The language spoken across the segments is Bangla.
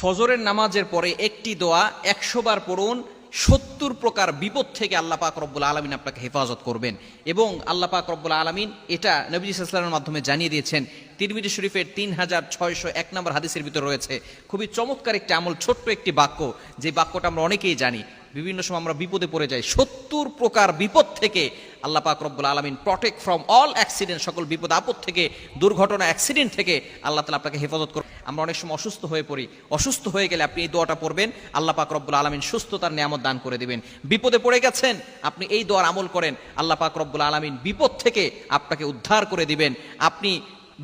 ফজরের নামাজের পরে একটি দোয়া একশো বার পড়ুন, সত্তর প্রকার বিপদ থেকে আল্লাহ পাক রব্বুল আলমিন আপনাকে হেফাজত করবেন। এবং আল্লাহ পাক রব্বুল আলমিন এটা নবী ইসলামের মাধ্যমে জানিয়ে দিয়েছেন। তিরমিজি শরীফের তিন হাজার ছয়শো এক নম্বর হাদিসের ভিতরে রয়েছে, খুবই চমৎকার একটি আমল, ছোট্ট একটি বাক্য। যে বাক্যটা আমরা অনেকেই জানি, বিভিন্ন সময় আমরা বিপদে পড়ে যাই, সত্তর প্রকার বিপদ থেকে আল্লাহ পাক রব্বুল আলমিন প্রটেক্ট ফ্রম অল অ্যাক্সিডেন্ট সকল বিপদ আপদ থেকে, দুর্ঘটনা অ্যাক্সিডেন্ট থেকে আল্লাহ তালা আপনাকে হেফাজত করবেন। আমরা অনেক সময় অসুস্থ হয়ে পড়ি। অসুস্থ হয়ে গেলে আপনি এই দোয়াটা পড়বেন। আল্লাহ পাক রব্বুল আলমিন সুস্থতার নিয়ামত দান করে দিবেন। বিপদে পড়ে গেছেন, আপনি এই দোয়ার আমল করেন। আল্লাহ পাক রব্বুল আলমিন বিপদ থেকে আপনাকে উদ্ধার করে দিবেন। আপনি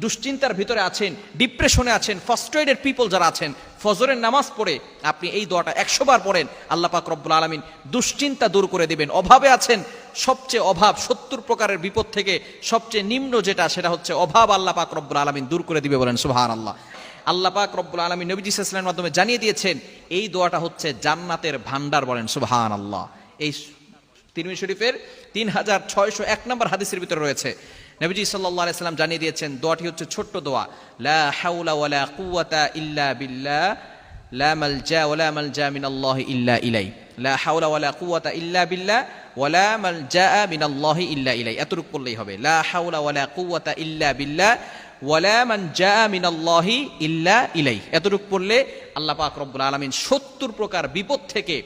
দুশ্চিন্তার ভিতরে আছেন, ডিপ্রেশনে আছেন ফার্স্ট্রেডেড পিপল যারা আছেন, ফজরের নামাজ পড়ে আপনি এই দোয়াটা একশো বার পড়েন। আল্লাহ পাক রব্বুল আলমিন দুশ্চিন্তা দূর করে দিবেন। অভাবে আছেন, সবচেয়ে অভাব সত্তর প্রকারের বিপদ থেকে সবচেয়ে নিম্ন যেটা, সেটা হচ্ছে অভাব আল্লাহ পাক রব্বুল আলমিন দূর করে দিবে বলেন সুহান আল্লাহ আল্লাহ পাক রব্বুল আলমিন নবীজি ইসলামের মাধ্যমে জানিয়ে দিয়েছেন, এই দোয়াটা হচ্ছে জান্নাতের ভান্ডার বলেন সুবহান আল্লাহ এই তিরমি শরীফের তিন হাজার ছয়শো এক নম্বর হাদিসের ভিতরে রয়েছে। নবীজি সাল্লাল্লাহু আলাইহি সাল্লাম জানিয়ে দিয়েছেন, দোয়াটি হচ্ছে ছোট্ট দোয়া। লা কুওয়াতা ইল্লা ইল্লা ইলাই ওয়ালা ইল্লা ইল্লা ইলাই এতটুকু পড়লেই হবে। লা ইল্লা ওয়ালা জা মিনাল্লাহি ইল্লা ইলাই এতটুকু পড়লে আল্লাহ পাক রব্বুল আলামিন সত্তর প্রকার বিপদ থেকে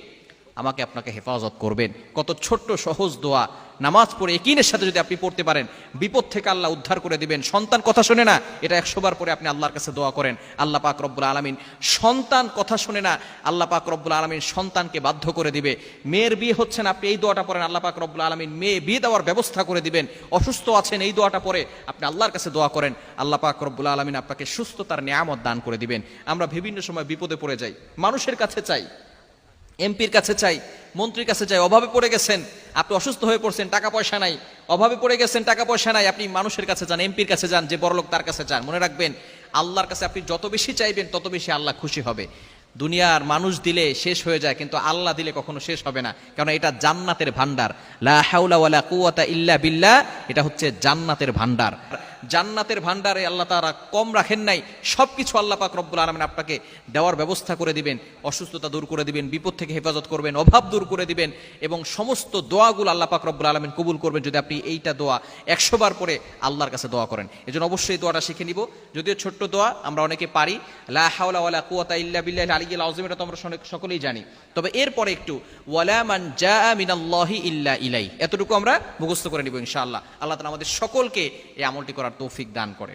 আমাকে আপনাকে হেফাজত করবেন। কত ছোট্ট সহজ দোয়া। নামাজ পড়ে একিনের সাথে যদি আপনি পড়তে পারেন, বিপদ থেকে আল্লাহ উদ্ধার করে দিবেন। সন্তান কথা শোনে না, এটা একশোবার পরে আপনি আল্লাহর কাছে দোয়া করেন। আল্লাহ পাক রব্বুল আলমিন সন্তান কথা শোনে না, আল্লাহ পাক রব্বুল আলমিন সন্তানকে বাধ্য করে দিবে। মেয়ের বিয়ে হচ্ছে না, আপনি এই দোয়াটা পড়েন, আল্লাহ পাক রব্বুল আলমিন মেয়ে বিয়ে দেওয়ার ব্যবস্থা করে দিবেন। অসুস্থ আছেন, এই দোয়াটা পরে আপনি আল্লাহর কাছে দোয়া করেন। আল্লাহ পাক রব্বুল আলমিন আপনাকে সুস্থতার নিয়ামত দান করে দিবেন। আমরা বিভিন্ন সময় বিপদে পড়ে যাই। মানুষের কাছে চাই, এমপির কাছে চাই, মন্ত্রীর কাছে চাই, অভাবে পড়ে গেছেন। আপনি অসুস্থ হয়ে পড়ছেন, টাকা পয়সা নাই, অভাবে পড়ে গেছেন, টাকা পয়সা নাই, আপনি মানুষের কাছে যান, এমপির কাছে যান, যে বড়লোক তার কাছে যান, মনে রাখবেন, আল্লাহর কাছে আপনি যত বেশি চাইবেন, তত বেশি আল্লাহ খুশি হবে। দুনিয়ার মানুষ দিলে শেষ হয়ে যায়, কিন্তু আল্লাহ দিলে কখনো শেষ হবে না কারণ এটা জান্নাতের ভান্ডার লা হাউলা ওয়ালা কুওয়াতা ইল্লা বিল্লাহ, এটা হচ্ছে জান্নাতের ভান্ডার জান্নাতের ভান্ডারে আল্লাহ তারা কম রাখেন নাই সব কিছু আল্লাহ পাক রব্বুল আলমিন আপনাকে দেওয়ার ব্যবস্থা করে দিবেন, অসুস্থতা দূর করে দিবেন, বিপদ থেকে হেফাজত করবেন, অভাব দূর করে দিবেন এবং সমস্ত দোয়াগুলো আল্লাহ পাক রব্বুল আলমিন কবুল করবেন যদি আপনি এইটা দোয়া একশো বার পরে আল্লাহর কাছে দোয়া করেন। এই জন্য অবশ্যই দোয়াটা শিখে নিব। যদিও ছোট্ট দোয়া, আমরা অনেকে পারি, লা হাওলা কুওয়াতা ইল্লা বিল্লাহ আলিয়্যিল আযীম, এটা তো আমরা সকলেই জানি। তবে এরপরে একটু, ওয়ালা জা মিনাল্লাহি ইল্লা ইলাই এতটুকু আমরা মুখস্থ করে নিব ইনশাআল্লাহ। আল্লাহ তাআলা আমাদের সকলকে এই আমলটি করার তৌফিক দান করে।